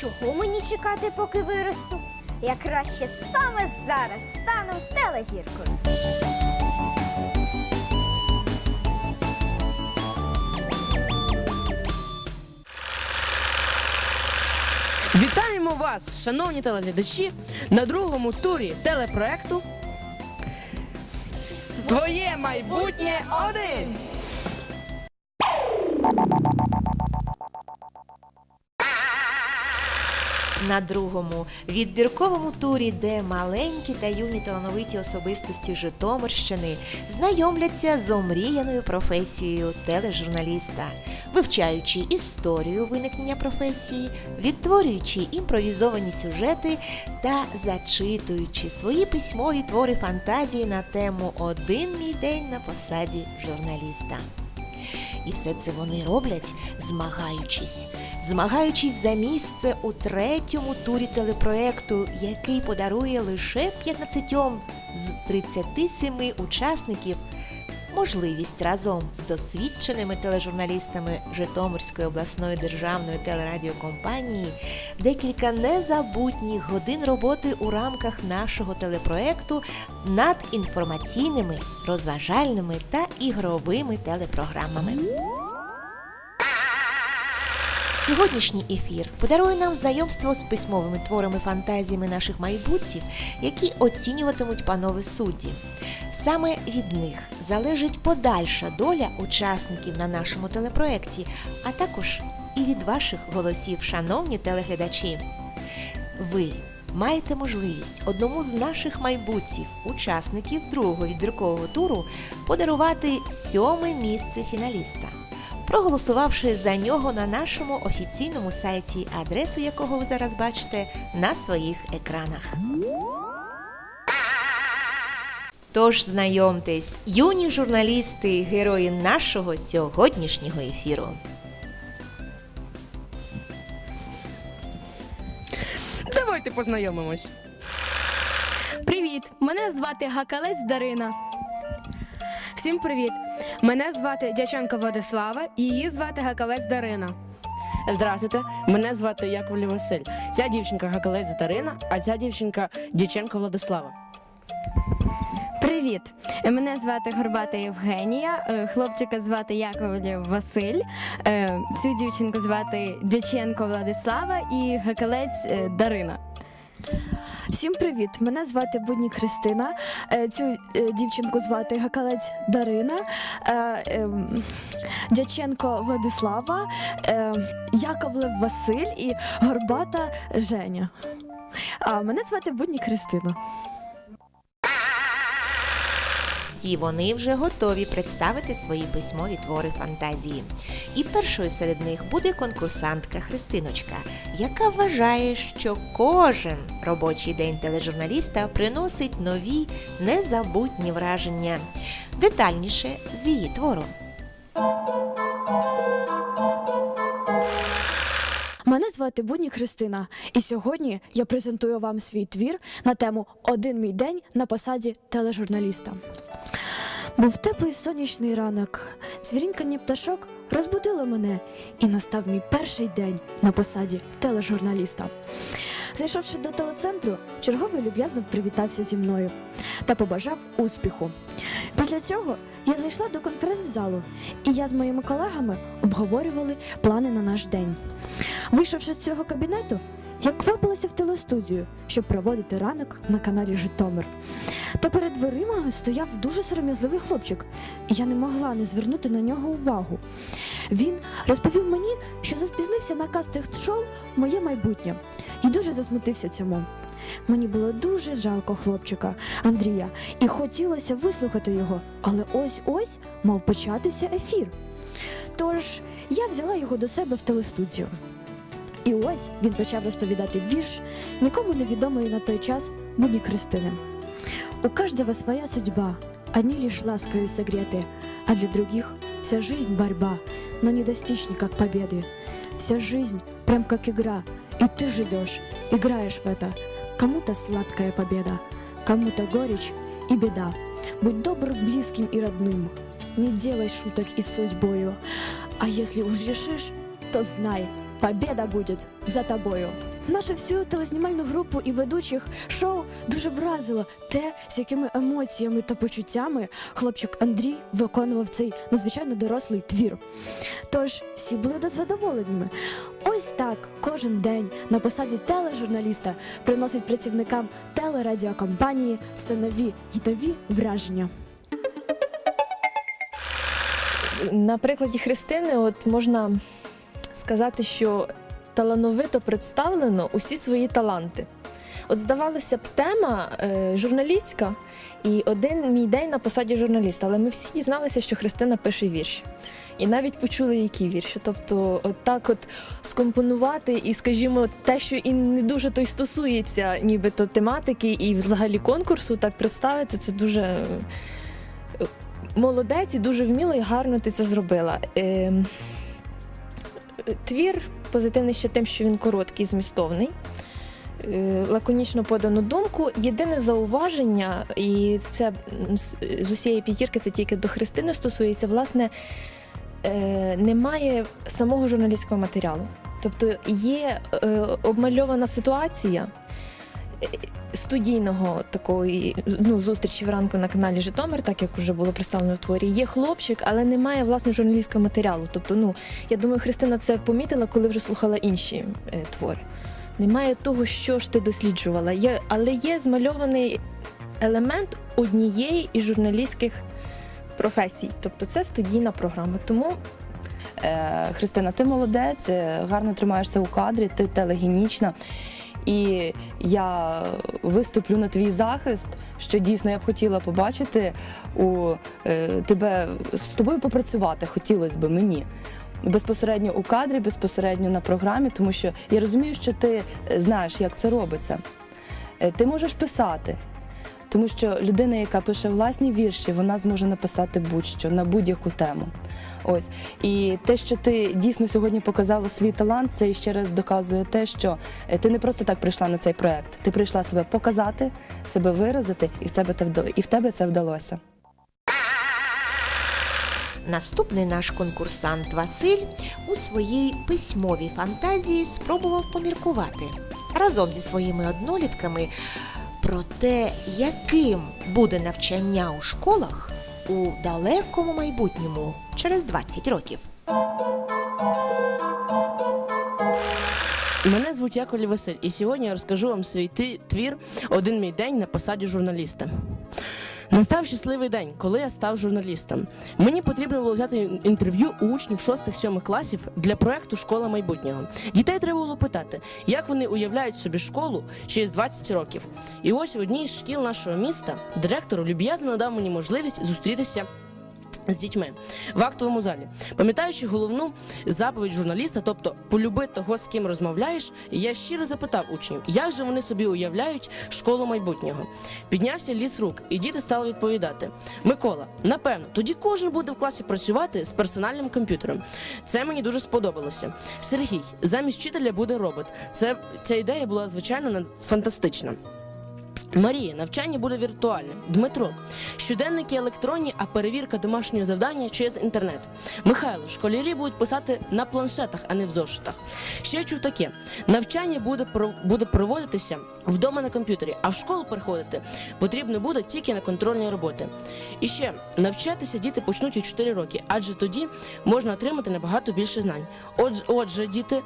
Чого мені чекати, поки виросту? Я краще саме зараз стану телезіркою. Вітаємо вас, шановні телеглядачі, на другому турі телепроекту Твоє майбутнє один. На другому відбірковому турі, де маленькі та юні талановиті особистості Житомирщини знайомляться з омріяною професією тележурналіста, вивчаючи історію виникнення професії, відтворюючи імпровізовані сюжети та зачитуючи свої письмові твори фантазії на тему Один мій день на посаді журналіста. І все це вони роблять, змагаючись, змагаючись за місце у третьому турі телепроекту, який подарує лише 15 з 37 учасників можливість разом з досвідченими тележурналістами Житомирської обласної державної телерадіокомпанії декілька незабутніх годин роботи у рамках нашого телепроекту над інформаційними, розважальними та ігровими телепрограмами. Сьогоднішній ефір подарує нам знайомство з письмовими творами фантазіями наших майбутців, які оцінюватимуть панове судді. Саме від них залежить подальша доля учасників на нашому телепроекті, а також і від ваших голосів, шановні телеглядачі. Ви маєте можливість одному з наших майбутців, учасників другого відбіркового туру, подарувати сьоме місце фіналіста проголосувавши за нього на нашому офіційному сайті, адресу якого ви зараз бачите на своїх екранах. Тож знайомтесь, юні журналісти, герої нашого сьогоднішнього ефіру. Давайте познайомимось. Привіт! Мене звати Гакалець Дарина. Всім привіт! Мене звати Дяченко Владислава, і її звати Гакалець Дарина. Здравствуйте, мене звати Яковлів Василь. Ця дівчинка Гакалець Дарина, а ця дівчинка Дяченко Владислава. Привіт! Мене звати Горбата Євгенія, е, хлопчика звати Яковлів Василь, е, цю дівчинку звати Дяченко Владислава і Гакалець е, Дарина. Всім привіт! Мене звати Будні Христина. Е, Цю е, дівчинку звати Гакалець Дарина, е, ем, Дяченко Владислава, Яковлев Василь і Горбата Женя. А мене звати Будні Христина. Всі вони вже готові представити свої письмові твори фантазії. І першою серед них буде конкурсантка Христиночка, яка вважає, що кожен робочий день тележурналіста приносить нові незабутні враження. Детальніше з її твору. Мене звати Буднік Христина, і сьогодні я презентую вам свій твір на тему Один мій день на посаді тележурналіста. Був теплий сонячний ранок. Цвірінькання пташок розбудило мене, і настав мій перший день на посаді тележурналіста. Зайшовши до телецентру, черговий люб'язно привітався зі мною та побажав успіху. Після цього я зайшла до конференц-залу, і я з моїми колегами обговорювали плани на наш день. Вийшовши з цього кабінету, я квапилася в телестудію, щоб проводити ранок на каналі Житомир. Та перед дверима стояв дуже сором'язливий хлопчик, і я не могла не звернути на нього увагу. Він розповів мені, що запізнився на кастинг шоу Моє майбутнє і дуже засмутився цьому. Мені було дуже жалко хлопчика Андрія, і хотілося вислухати його, але ось ось мав початися ефір. Тож я взяла його до себе в телестудію. І ось він почав розповідати вірш нікому невідомої на той час будні Христини. У каждого своя судьба, одни лишь ласкою согреты, а для других вся жизнь борьба, но не достичь никак победы. Вся жизнь прям как игра, и ты живешь, играешь в это. Кому-то сладкая победа, кому-то горечь и беда. Будь добр близким и родным, не делай шуток и судьбою. А если уж решишь, то знай, победа будет за тобою. Нашу всю телезнімальну групу і ведучих шоу дуже вразило те, з якими емоціями та почуттями хлопчик Андрій виконував цей надзвичайно дорослий твір. Тож всі були задоволеними. Ось так кожен день на посаді тележурналіста приносить працівникам телерадіокомпанії все нові й нові враження. На прикладі Христини, от можна сказати, що талановито представлено усі свої таланти. От здавалося б, тема е, журналістська і один мій день на посаді журналіста, але ми всі дізналися, що Христина пише вірші. І навіть почули, які вірші. Тобто, от так от скомпонувати і, скажімо, те, що і не дуже то й стосується нібито тематики і взагалі конкурсу, так представити, це дуже молодець і дуже вміло і гарно ти це зробила. Е, твір позитивний ще тим, що він короткий, змістовний. е, Лаконічно подану думку. Єдине зауваження, і це з- усієї п'ятірки, це тільки до Христини стосується, власне, е, немає самого журналістського матеріалу. Тобто є е, обмальована ситуація студійного такої ну, зустрічі вранку на каналі Житомир, так як вже було представлено в творі. Є хлопчик, але немає власне журналістського матеріалу. Тобто, ну я думаю, Христина це помітила, коли вже слухала інші е, твори. Немає того, що ж ти досліджувала. Є, але є змальований елемент однієї із журналістських професій. Тобто це студійна програма. Тому Е, Христина, ти молодець, е, гарно тримаєшся у кадрі, ти телегенічна. І я виступлю на твій захист, що дійсно я б хотіла побачити у е, тебе з тобою попрацювати, хотілося б мені. Безпосередньо у кадрі, безпосередньо на програмі, тому що я розумію, що ти знаєш, як це робиться. Е, Ти можеш писати, тому що людина, яка пише власні вірші, вона зможе написати будь-що на будь-яку тему. Ось і те, що ти дійсно сьогодні показала свій талант, це ще раз доказує те, що е, ти не просто так прийшла на цей проект. Ти прийшла себе показати, себе виразити, і в тебе те і в тебе це вдалося. Наступний наш конкурсант Василь у своїй письмовій фантазії спробував поміркувати разом зі своїми однолітками про те, яким буде навчання у школах у далекому майбутньому через 20 років. Мене звуть Яковлів Василь, і сьогодні я розкажу вам свій твір Один мій день на посаді журналіста. Настав щасливий день, коли я став журналістом. Мені потрібно було взяти інтерв'ю у учнів 6-7 класів для проекту Школа майбутнього. Дітей треба було питати, як вони уявляють собі школу через 20 років. І ось в одній з шкіл нашого міста директор люб'язно надав мені можливість зустрітися з дітьми в актовому залі, пам'ятаючи головну заповідь журналіста, тобто полюби того, з ким розмовляєш, я щиро запитав учнів, як же вони собі уявляють школу майбутнього. Піднявся ліс рук, і діти стали відповідати: Микола, напевно, тоді кожен буде в класі працювати з персональним комп'ютером. Це мені дуже сподобалося. Сергій, замість вчителя буде робот. Це ця ідея була звичайно фантастична. Марія, навчання буде віртуальним. Дмитро, щоденники електронні, а перевірка домашнього завдання через інтернет. Михайло, школярі будуть писати на планшетах, а не в зошитах. Ще чув таке: навчання буде буде проводитися вдома на комп'ютері, а в школу приходити потрібно буде тільки на контрольні роботи. І ще навчатися діти почнуть у 4 роки, адже тоді можна отримати набагато більше знань. Отже, отже, діти.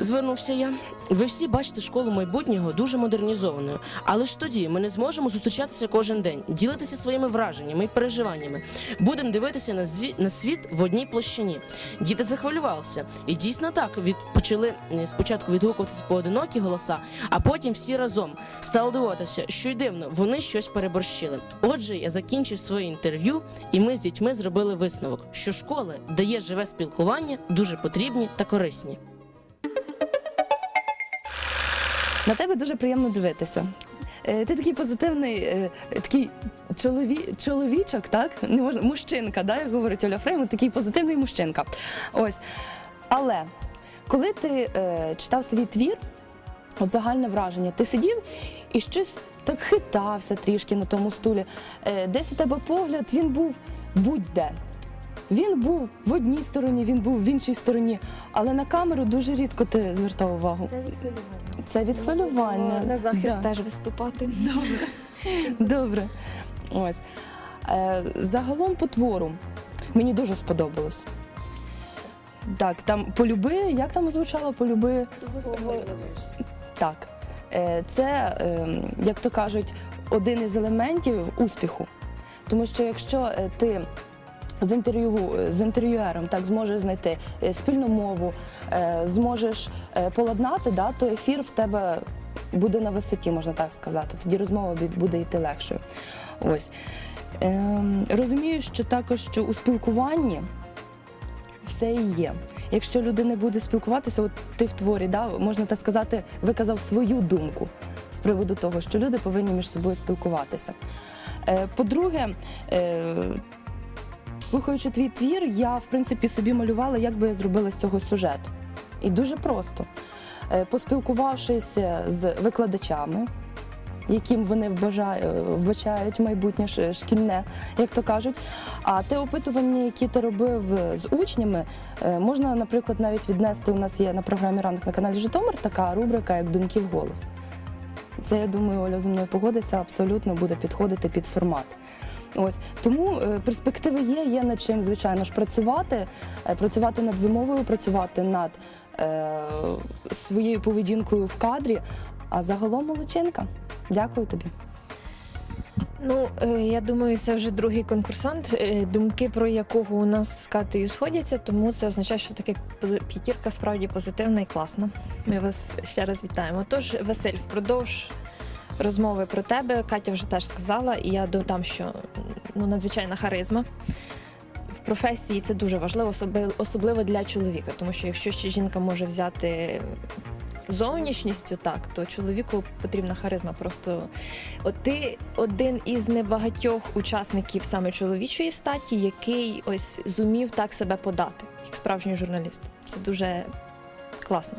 Звернувся я. Ви всі бачите школу майбутнього дуже модернізованою. Але ж тоді ми не зможемо зустрічатися кожен день, ділитися своїми враженнями і переживаннями. Будемо дивитися на, зві... на світ в одній площині. Діти захвилювалися. І дійсно так від... почали е, спочатку відгукуватися поодинокі голоса, а потім всі разом стали дивуватися, що й дивно, вони щось переборщили. Отже, я закінчив своє інтерв'ю, і ми з дітьми зробили висновок, що школи, де є живе спілкування, дуже потрібні та корисні. На тебе дуже приємно дивитися. Е, Ти такий позитивний, е, такий чолові, чоловічок, так? Не можна, мужчинка, да, як говорить Оля Фрейму, такий позитивний мужчинка. Ось. Але коли ти е, читав свій твір, от загальне враження, ти сидів і щось так хитався трішки на тому стулі. Е, десь у тебе погляд, він був будь-де. Він був в одній стороні, він був в іншій стороні, але на камеру дуже рідко ти звертав увагу. Це від хвилювання. Це від хвилювання. На захист Да. теж виступати. Добре. Ось. Е, загалом по твору мені дуже сподобалось. Так, там полюби, як там звучало полюби? Так. Е, це, е, як то кажуть, один із елементів успіху. Тому що якщо е, ти з інтерв'ю з інтерв'юером так зможеш знайти е, спільну мову, е, зможеш е, поладнати, да, то ефір в тебе буде на висоті, можна так сказати. Тоді розмова буде йти легшою. Ось. Ем, розумію, що також що у спілкуванні все і є. Якщо людина буде спілкуватися, от ти в творі, да, можна так сказати, виказав свою думку з приводу того, що люди повинні між собою спілкуватися. По-друге, слухаючи твій твір, я в принципі собі малювала, як би я зробила з цього сюжет. І дуже просто. Е, Поспілкувавшись з викладачами, яким вони вбачають майбутнє шкільне, як то кажуть. А те опитування, яке ти робив з учнями, е, можна, наприклад, навіть віднести. У нас є на програмі ранок на каналі Житомир така рубрика, як думки в голос. Це, я думаю, Оля зі мною погодиться, абсолютно буде підходити під формат. Ось тому е, перспективи є, є над чим, звичайно ж, працювати, е, працювати над вимовою, працювати над е, своєю поведінкою в кадрі. А загалом молодчинка. Дякую тобі. Ну, е, я думаю, це вже другий конкурсант, думки про якого у нас з Катею сходяться, тому це означає, що таке п'ятірка справді позитивна і класна. Ми вас ще раз вітаємо. Тож, Василь, впродовж розмови про тебе Катя вже теж сказала, і я додам, що ну, надзвичайна харизма. В професії це дуже важливо, особливо для чоловіка, тому що якщо ще жінка може взяти зовнішністю, так, то чоловіку потрібна харизма. Просто От ти один із небагатьох учасників саме чоловічої статі, який ось зумів так себе подати, як справжній журналіст. Це дуже класно.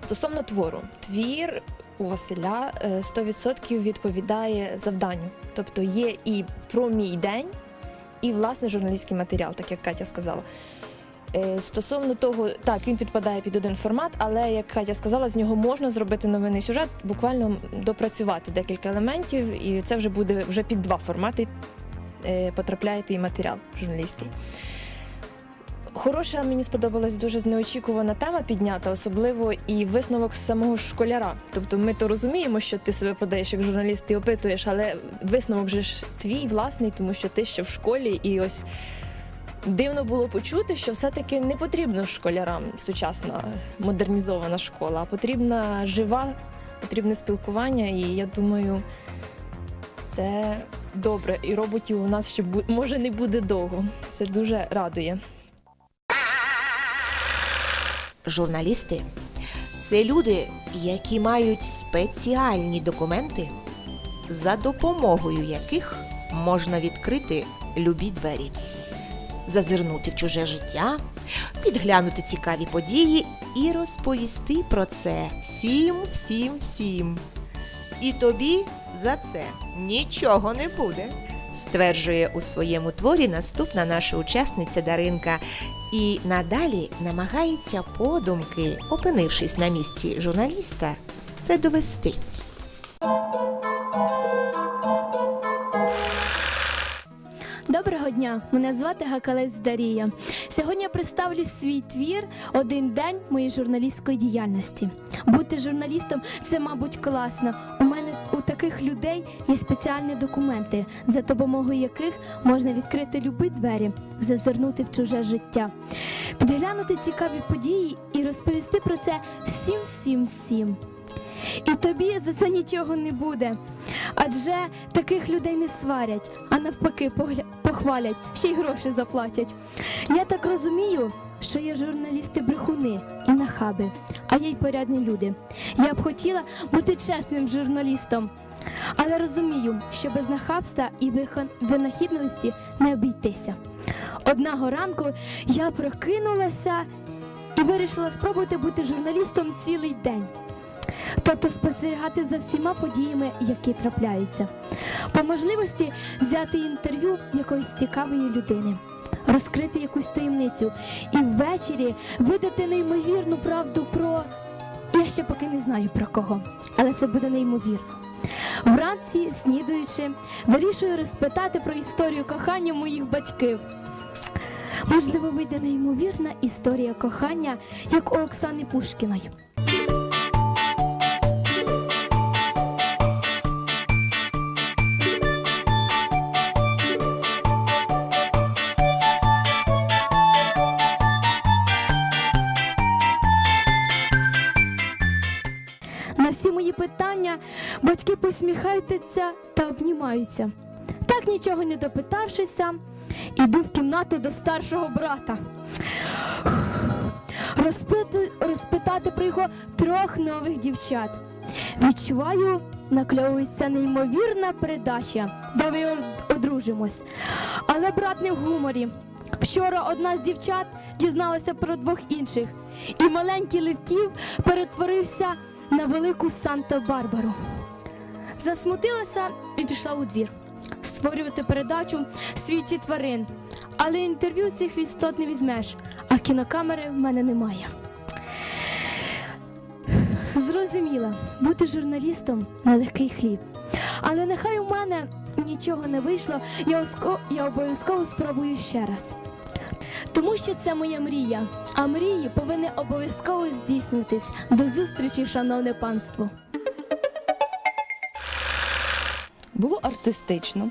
Стосовно твору, твір у Василя е, 100% відповідає завданню. Тобто є і про мій день, і власне журналістський матеріал, так як Катя сказала. Е, Стосовно того, так він підпадає під один формат, але як Катя сказала, з нього можна зробити новинний сюжет, буквально допрацювати декілька елементів, і це вже буде вже під два формати. е, Потрапляє твій матеріал журналістський. Хороша мені сподобалась дуже неочікувана тема піднята, особливо і висновок самого школяра. Тобто ми то розуміємо, що ти себе подаєш як журналіст і опитуєш, але висновок же ж твій власний, тому що ти ще в школі, і ось дивно було почути, що все-таки не потрібно школярам сучасна модернізована школа, а потрібна жива, потрібне спілкування. І я думаю, це добре. І роботів у нас ще може не буде довго. Це дуже радує. Журналісти це люди, які мають спеціальні документи, за допомогою яких можна відкрити любі двері, зазирнути в чуже життя, підглянути цікаві події і розповісти про це всім, всім, всім. І тобі за це нічого не буде. Стверджує у своєму творі наступна наша учасниця Даринка, і надалі намагається подумки, опинившись на місці журналіста, це довести. Доброго дня! Мене звати Гакалець Дарія. Сьогодні я представлю свій твір Один день моєї журналістської діяльності. Бути журналістом це, мабуть, класно. Таких людей є спеціальні документи, за допомогою яких можна відкрити любі двері, зазирнути в чуже життя, підглянути цікаві події і розповісти про це всім, всім, всім. І тобі за це нічого не буде. Адже таких людей не сварять, а навпаки погля- похвалять, ще й гроші заплатять. Я так розумію, що є журналісти брехуни і нахаби, а є й порядні люди. Я б хотіла бути чесним журналістом, але розумію, що без нахабства і винахідливості не обійтися. Одного ранку я прокинулася і вирішила спробувати бути журналістом цілий день. Тобто спостерігати за всіма подіями, які трапляються, по можливості взяти інтерв'ю якоїсь цікавої людини, розкрити якусь таємницю і ввечері видати неймовірну правду про я ще поки не знаю про кого, але це буде неймовірно. Вранці, снідуючи, вирішую розпитати про історію кохання моїх батьків. Можливо, вийде неймовірна історія кохання, як у Оксани Пушкіної. Батьки посміхаються та обнімаються. Так нічого не допитавшися, іду в кімнату до старшого брата. Розпиту, розпитати про його трьох нових дівчат. Відчуваю, накльовується неймовірна передача, де ми одружимось. Але брат не в гуморі. Вчора одна з дівчат дізналася про двох інших, і маленький Левків перетворився на велику Санта-Барбару. Засмутилася і пішла у двір створювати передачу в світі тварин. Але інтерв'ю цих істот не візьмеш, а кінокамери в мене немає. Зрозуміла, бути журналістом нелегкий хліб. Але нехай у мене нічого не вийшло, я, я обов'язково спробую ще раз. Тому що це моя мрія, а мрії повинні обов'язково здійснюватись. До зустрічі, шановне панство! Було артистично.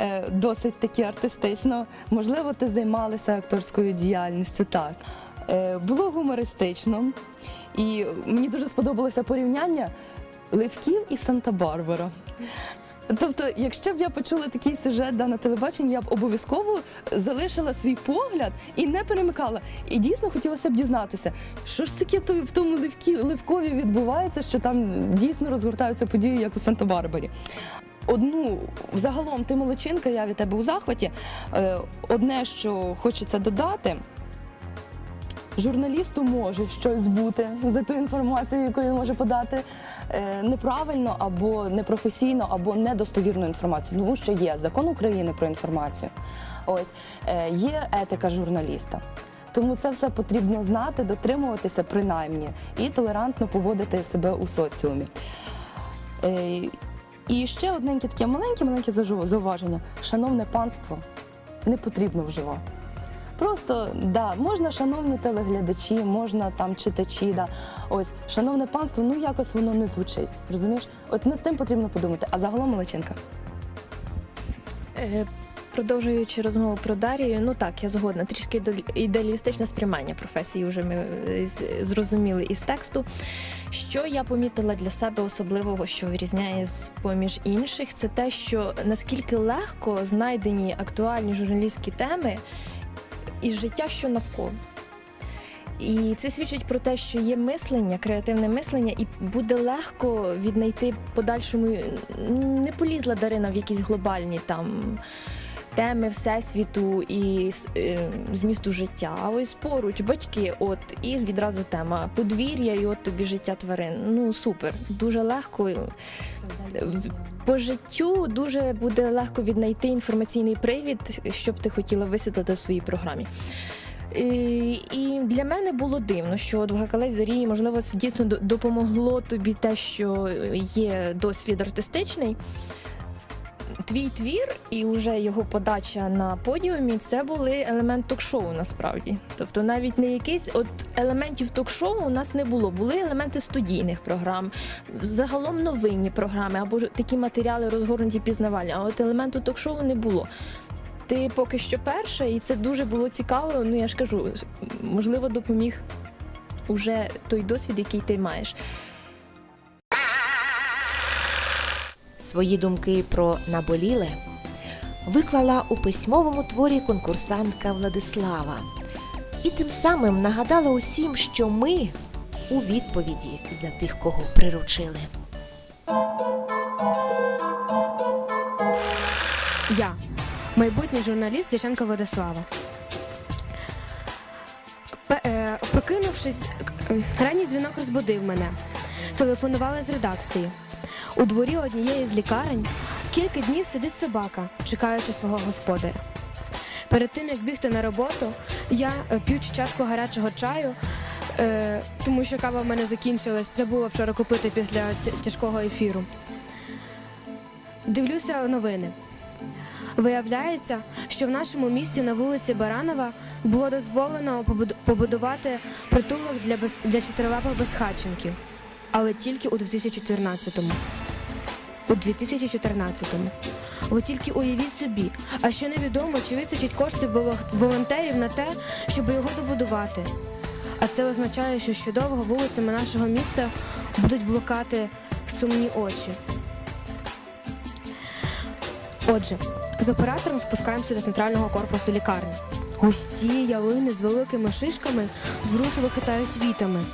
е, Досить таки артистично. Можливо, ти займалася акторською діяльністю, так. Е, Було гумористично. І мені дуже сподобалося порівняння Левків і Санта-Барбара. Тобто, якщо б я почула такий сюжет да, на телебаченні, я б обов'язково залишила свій погляд і не перемикала. І дійсно хотілося б дізнатися, що ж таке в тому Левкі, Левкові відбувається, що там дійсно розгортаються події, як у Санта-Барбарі. Одну загалом ти молодчинка, я від тебе у захваті. Е, Одне, що хочеться додати. Журналісту може щось бути за ту інформацію, яку він може подати е, неправильно або непрофесійно, або недостовірну інформацію. Тому що є закон України про інформацію. Ось е, є етика журналіста. Тому це все потрібно знати, дотримуватися принаймні і толерантно поводити себе у соціумі. Е, і ще одненьке таке маленьке, маленьке зажу- зауваження. Шановне панство, не потрібно вживати. Просто да, можна, шановні телеглядачі, можна там читачі. Да. Ось, шановне панство, ну якось воно не звучить. Розумієш? От над цим потрібно подумати. А загалом Молодчинка. Е, Продовжуючи розмову про Дарію, ну так, я згодна. Трішки ідеалі- ідеалістичне сприймання професії вже ми е, зрозуміли із тексту. Що я помітила для себе особливого, що вирізняє з поміж інших, це те, що наскільки легко знайдені актуальні журналістські теми із життя, що навколо. І це свідчить про те, що є мислення, креативне мислення, і буде легко віднайти подальшому. Не полізла Дарина в якісь глобальні там теми всесвіту і е, змісту життя. А ось поруч батьки, от і відразу тема подвір'я, і от тобі життя тварин. Ну супер, дуже легко. По життю дуже буде легко віднайти інформаційний привід, що б ти хотіла висвітлити в своїй програмі. І, для мене було дивно, що от Зарії, можливо, це дійсно до- допомогло тобі те, що є досвід артистичний. Твій твір і вже його подача на подіумі це були елемент ток-шоу насправді. Тобто навіть не якийсь от елементів ток-шоу у нас не було. Були елементи студійних програм, загалом новинні програми або ж такі матеріали розгорнуті пізнавальні. А от елементу ток-шоу не було. Ти поки що перша, і це дуже було цікаво. Ну я ж кажу, можливо, допоміг уже той досвід, який ти маєш. Свої думки про наболіле виклала у письмовому творі конкурсантка Владислава і тим самим нагадала усім, що ми у відповіді за тих, кого приручили. Я, майбутній журналіст Дяченко Владислава. Е, Прокинувшись, ранній дзвінок розбудив мене. Телефонували з редакції. У дворі однієї з лікарень кілька днів сидить собака, чекаючи свого господаря. Перед тим як бігти на роботу, я е, п'ючи чашку гарячого чаю, е, тому що кава в мене закінчилась, забула вчора купити після тяжкого ефіру. Дивлюся новини. Виявляється, що в нашому місті на вулиці Баранова було дозволено побуд- побудувати притулок для, без... для чотирилапих безхатченків, але тільки у 2014-му. У 2014-му. Ви тільки уявіть собі, а ще невідомо, чи вистачить коштів волонтерів на те, щоб його добудувати. А це означає, що ще довго вулицями нашого міста будуть блукати сумні очі. Отже, з оператором спускаємося до центрального корпусу лікарні. Густі ялини з великими шишками зворушливо хитають вітами.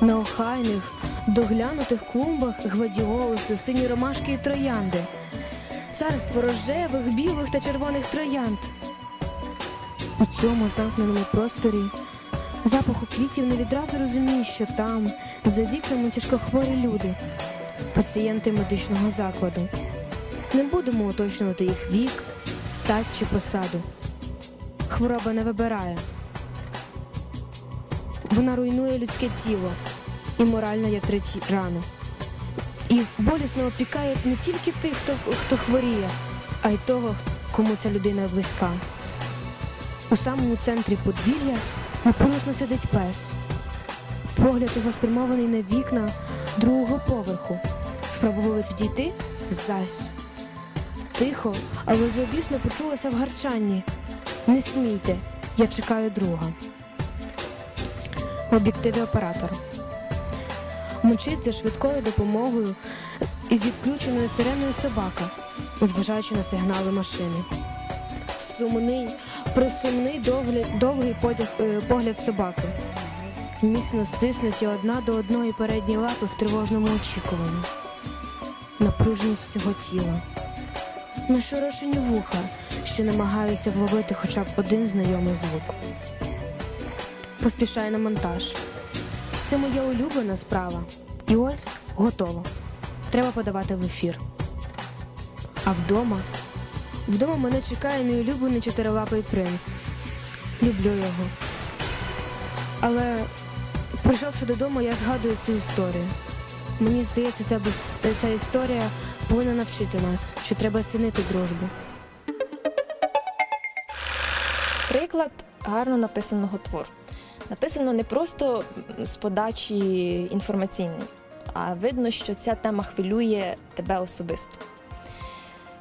На охайних, доглянутих клумбах гладіолуси, сині ромашки і троянди. Царство рожевих, білих та червоних троянд. У цьому замкненому просторі запаху квітів не відразу розумієш, що там, за вікнами тяжкохворі люди, пацієнти медичного закладу. Не будемо уточнювати їх вік, стать чи посаду. Хвороба не вибирає. Вона руйнує людське тіло і морально ятрить рану. І болісно опікає не тільки тих, хто, хто хворіє, а й того, кому ця людина близька. У самому центрі подвір'я непорушно сидить пес. Погляд його спрямований на вікна другого поверху. Спробували підійти зась. Тихо, але зловісно почулося в гарчанні. Не смійте, я чекаю друга. В об'єктиві оператора. Мчить за швидкою допомогою і зі включеною сиреною собака, зважаючи на сигнали машини. Сумний, присумний довгий, довгий подяг, е, погляд собаки. Міцно стиснуті одна до одної передні лапи в тривожному очікуванні. Напруженість всього тіла нашорошені вуха, що намагаються вловити хоча б один знайомий звук. Поспішаю на монтаж. Це моя улюблена справа. І ось готово. Треба подавати в ефір. А вдома. Вдома мене чекає мій улюблений чотирилапий принц. Люблю його. Але прийшовши додому, я згадую цю історію. Мені здається, ця, ця історія повинна навчити нас, що треба цінити дружбу. Приклад гарно написаного твору. Написано не просто з подачі інформаційної, а видно, що ця тема хвилює тебе особисто.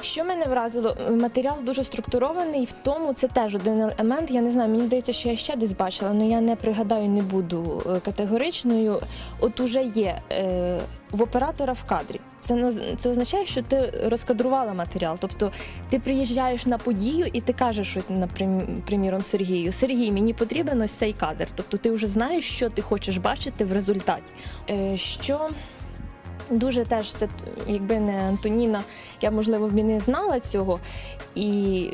Що мене вразило, матеріал дуже структурований, в тому це теж один елемент. Я не знаю, мені здається, що я ще десь бачила, але я не пригадаю, не буду е, категоричною. От уже є е, в оператора в кадрі. Це це означає, що ти розкадрувала матеріал. Тобто ти приїжджаєш на подію і ти кажеш щось, наприм- приміром, Сергію. Сергій, мені потрібен ось цей кадр. Тобто ти вже знаєш, що ти хочеш бачити в результаті. Е, що дуже теж це, якби не Антоніна, я можливо б і не знала цього. І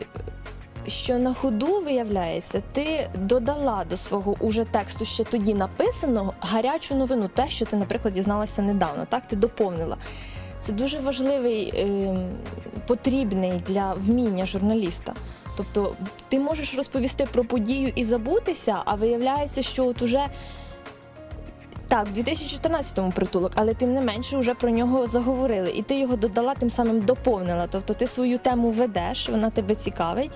що на ходу виявляється, ти додала до свого уже тексту ще тоді написаного гарячу новину, те, що ти, наприклад, дізналася недавно. Так, ти доповнила. Це дуже важливий, е, потрібний для вміння журналіста. Тобто ти можеш розповісти про подію і забутися, а виявляється, що от уже Так, в 2014-му притулок, але тим не менше вже про нього заговорили. І ти його додала, тим самим доповнила. Тобто ти свою тему ведеш, вона тебе цікавить.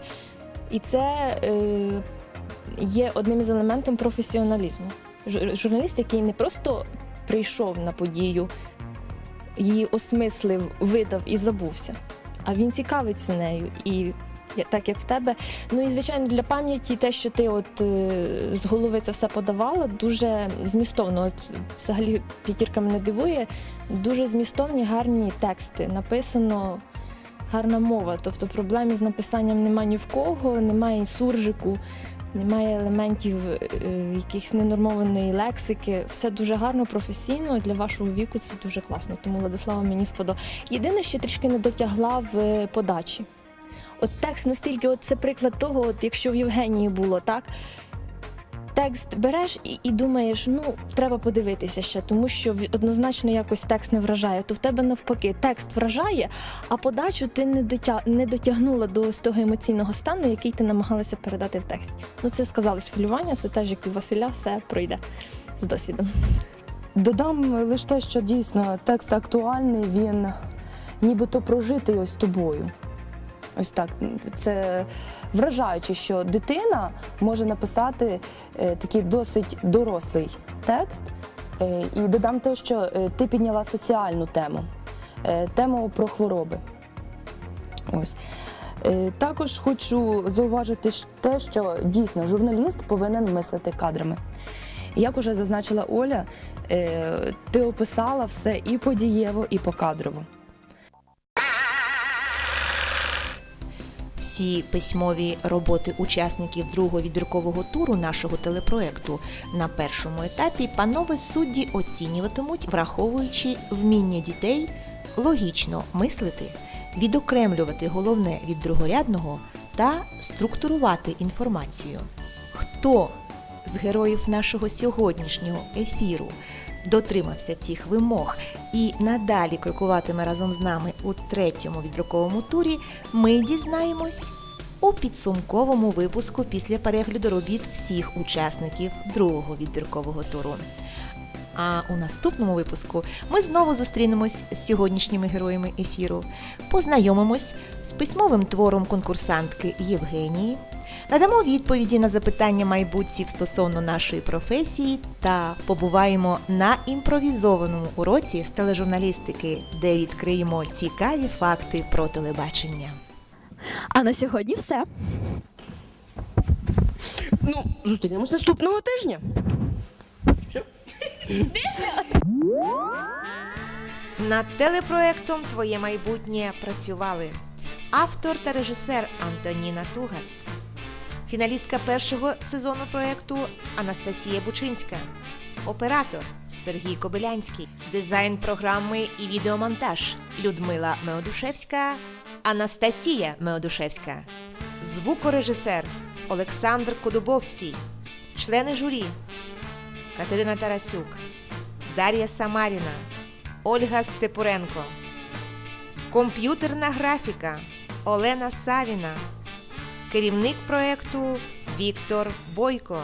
І це е, є одним із елементів професіоналізму. Журналіст, який не просто прийшов на подію, її осмислив, видав і забувся, а він цікавиться нею. І так як в тебе. Ну і звичайно для пам'яті те, що ти от е, з голови це все подавала, дуже змістовно. От взагалі п'ятірка мене дивує. Дуже змістовні, гарні тексти. Написано гарна мова. Тобто проблем із написанням немає ні в кого, немає суржику, немає елементів е, якихось ненормованої лексики. Все дуже гарно, професійно. Для вашого віку це дуже класно. Тому Владислава мені сподобала. Єдине, що трішки не дотягла в е, подачі. От текст настільки, от це приклад того, от якщо в Євгенії було так. Текст береш і, і думаєш, ну треба подивитися ще, тому що однозначно якось текст не вражає. То в тебе навпаки текст вражає, а подачу ти не дотя... не дотягнула до ось того емоційного стану, який ти намагалася передати в тексті. Ну це сказалось хвилювання, це теж як і Василя, все пройде з досвідом. Додам лише те, що дійсно текст актуальний, він нібито прожитий ось тобою. Ось так. Це вражаюче, що дитина може написати е, такий досить дорослий текст. Е, і додам те, що е, ти підняла соціальну тему, тему про хвороби. Ось. Також хочу зауважити те, що дійсно журналіст повинен мислити кадрами. Як уже зазначила Оля, ти описала все і подієво, і покадрово. Всі письмові роботи учасників другого відбіркового туру нашого телепроекту на першому етапі панове судді оцінюватимуть, враховуючи вміння дітей логічно мислити, відокремлювати головне від другорядного та структурувати інформацію. Хто з героїв нашого сьогоднішнього ефіру дотримався цих вимог. І надалі крокуватиме разом з нами у третьому відбірковому турі, ми дізнаємось у підсумковому випуску після перегляду робіт всіх учасників другого відбіркового туру. А у наступному випуску ми знову зустрінемось з сьогоднішніми героями ефіру, познайомимось з письмовим твором конкурсантки Євгенії, надамо відповіді на запитання майбутців стосовно нашої професії та побуваємо на імпровізованому уроці з тележурналістики, де відкриємо цікаві факти про телебачення. А на сьогодні все. Ну, зустрінемось наступного тижня. Що? Над телепроектом Твоє майбутнє працювали автор та режисер Антоніна Тугас, фіналістка першого сезону проекту Анастасія Бучинська, оператор Сергій Кобилянський, дизайн програми і відеомонтаж Людмила Меодушевська, Анастасія Меодушевська, звукорежисер Олександр Кодубовський, члени журі Катерина Тарасюк, Дар'я Самаріна. Ольга Степуренко. Комп'ютерна графіка Олена Савіна. Керівник проекту Віктор Бойко.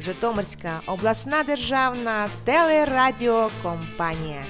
Житомирська обласна державна телерадіокомпанія.